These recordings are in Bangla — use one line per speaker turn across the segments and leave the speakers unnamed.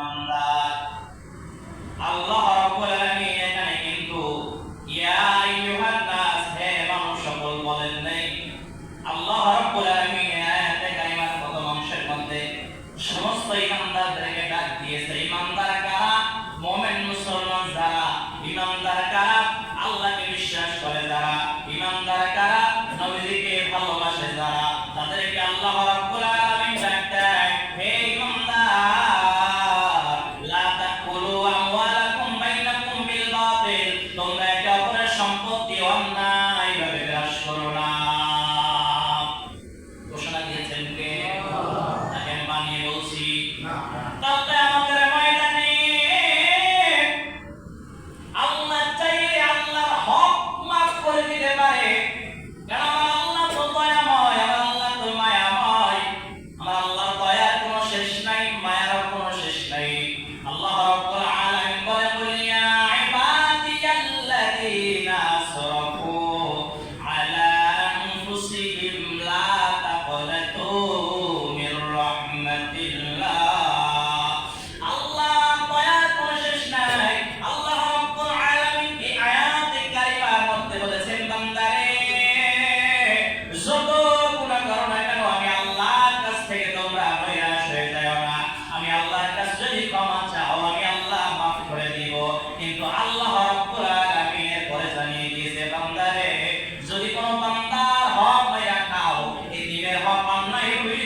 Um, uh... Hôm nay, Huy.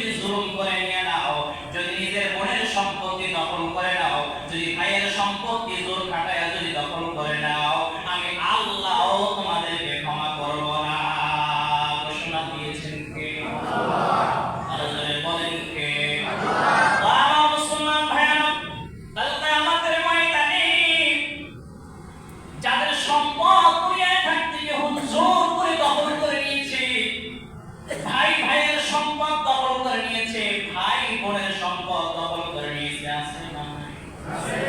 Asia sẽ mang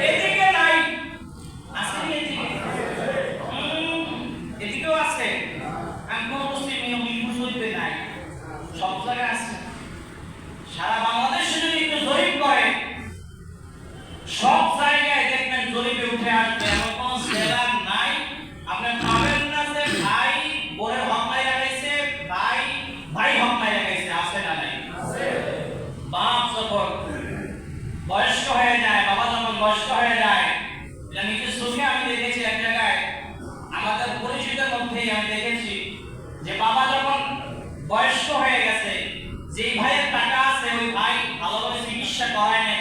দেখেছি এক জায়গায়, আমাদের পরিচিত মধ্যেই আমি দেখেছি যে বাবা যখন বয়স্ক হয়ে গেছে, যেই ভাইয়ের টাকা আছে, ওই ভাই ভালোভাবে চিকিৎসা করায় না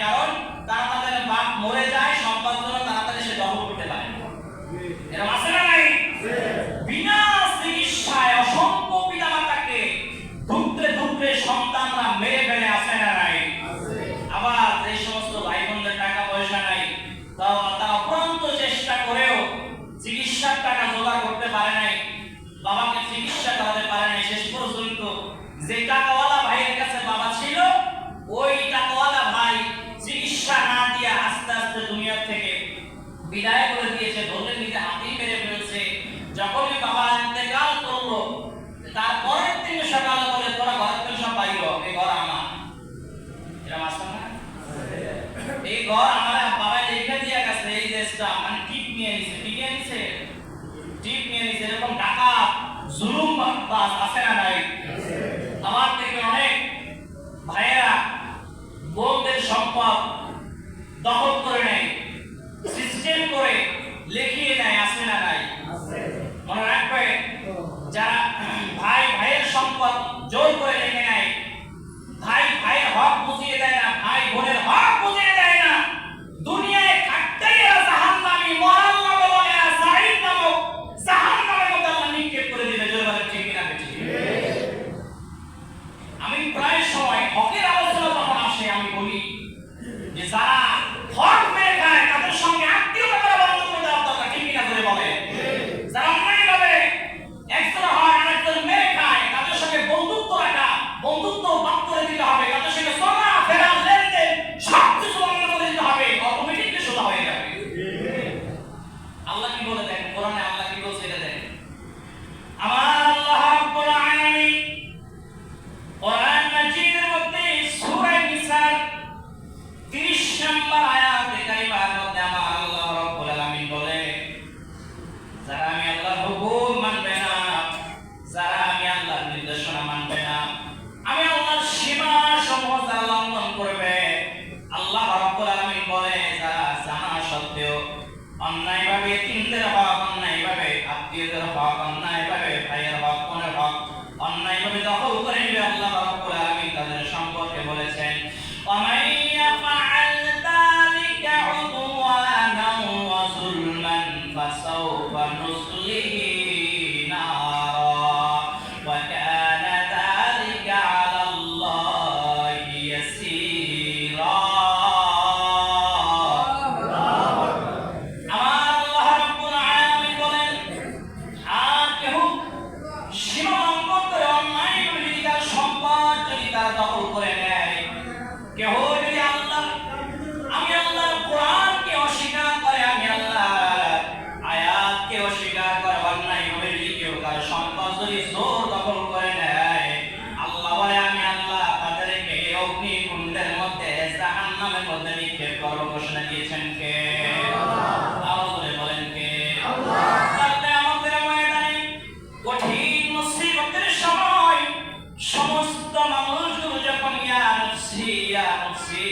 নফসি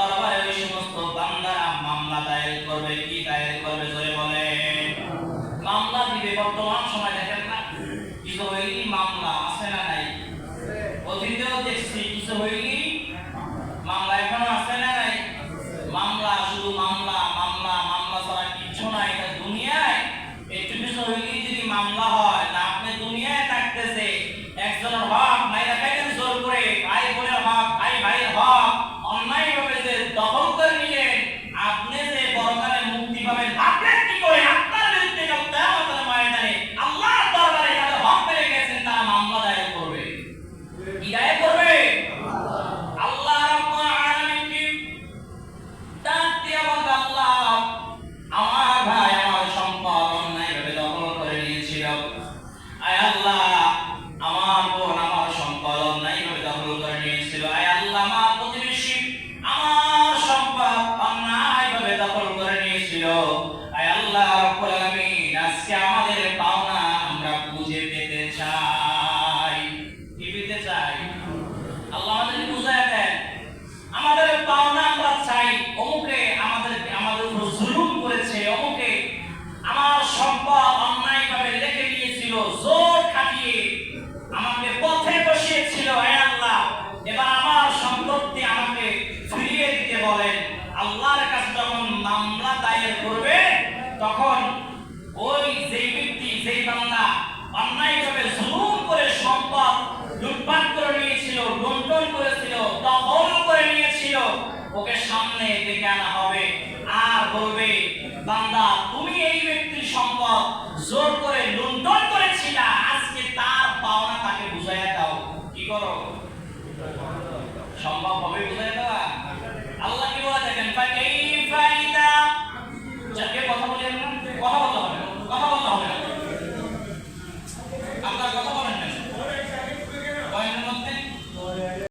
দরবারে ওই সমস্ত বান্দারা মামলা দায়ের করবে কি দায়ের করবে ধরে বলে মামলা দিবে বর্তমান desse jeito, জোর খাটিয়ে আমাকে পথে বসিয়েছিল, হে আল্লাহ। এবার আমার সম্পত্তি আমাকে ফিরিয়ে দিতে বলেন। আল্লাহর কাছে যখন মামলা দায়ের করবে, তখন ওই যেই ব্যক্তি, যেই বাংলা অন্যায়ভাবে জুলুম করে সম্পদ লুটপাট করে নিয়েছিল, লুণ্ঠন করেছিল, দখল করে নিয়েছিল, ওকে সামনে ডেকে আনা হবে। আর বলবে, বান্দা, তুমি এই ব্যক্তির সম্পদ জোর করে লুণ্ঠন বুঝাইয়া দাও। কি করো?